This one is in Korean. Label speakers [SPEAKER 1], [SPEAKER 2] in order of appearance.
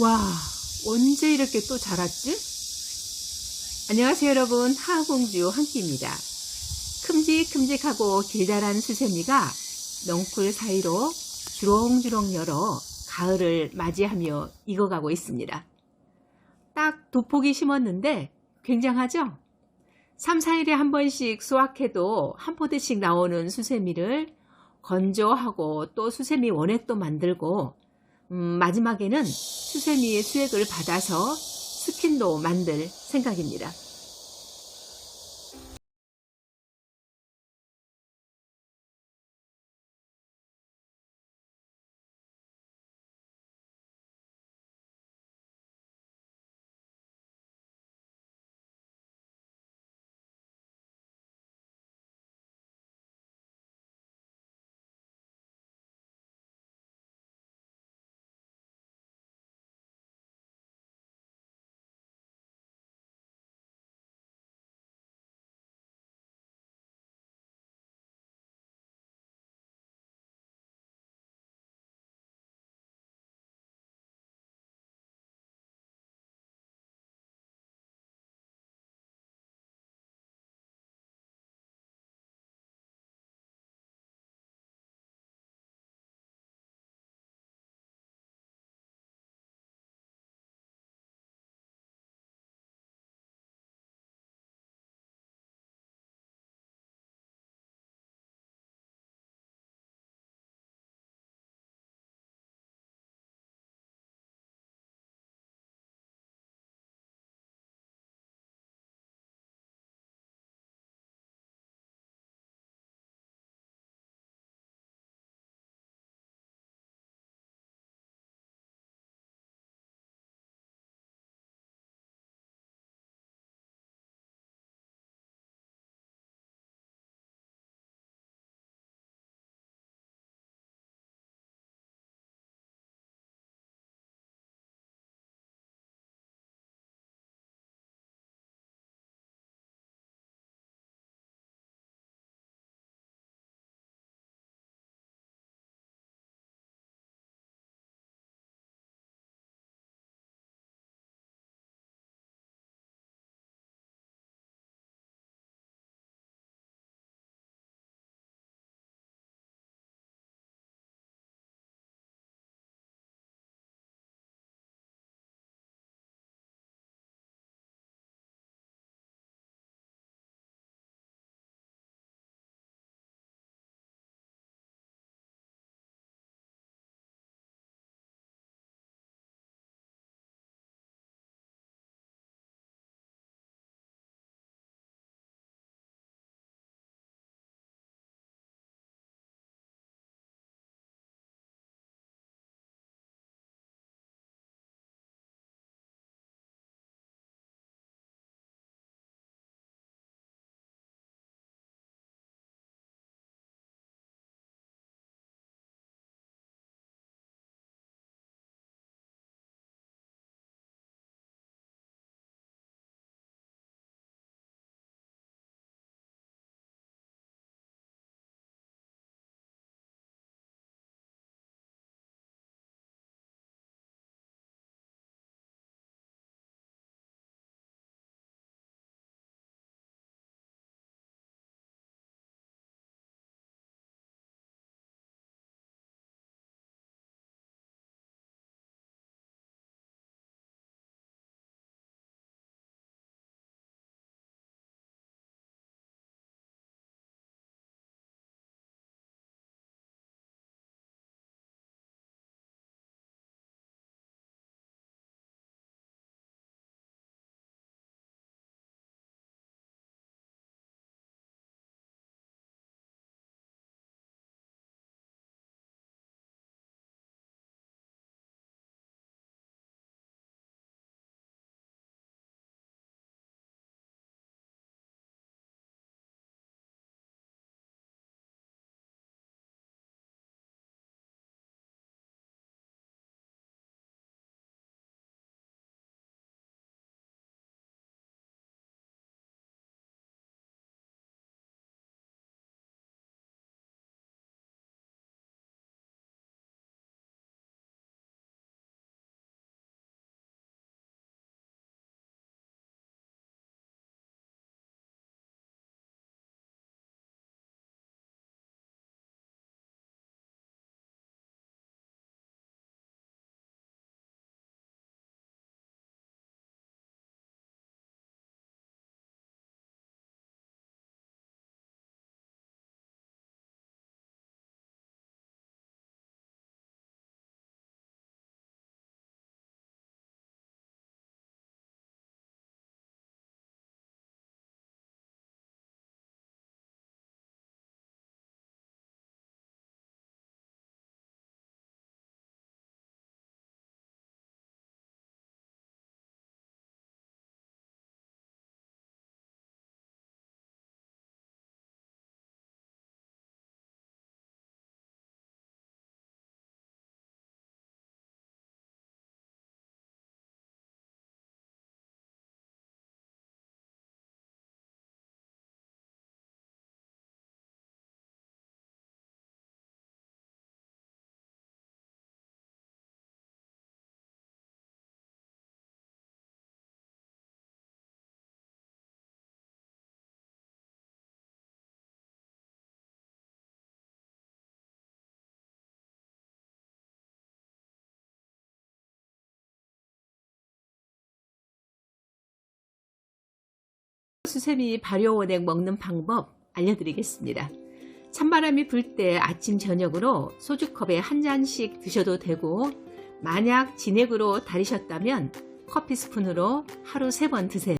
[SPEAKER 1] 와, 언제 이렇게 또 자랐지? 안녕하세요, 여러분. 하공주 한끼입니다. 큼직큼직하고 길다란 수세미가 넝쿨 사이로 주렁주렁 열어 가을을 맞이하며 익어가고 있습니다. 딱 두 폭이 심었는데 굉장하죠? 3, 4일에 한 번씩 수확해도 한 포대씩 나오는 수세미를 건조하고 또 수세미 원액도 만들고 음, 마지막에는 수세미의 수액을 받아서 스킨도 만들 생각입니다. 수세미 발효원액 먹는 방법 알려드리겠습니다. 찬바람이 불 때 아침 저녁으로 소주컵에 한 잔씩 드셔도 되고 만약 진액으로 다리셨다면 커피 스푼으로 하루 세 번 드세요.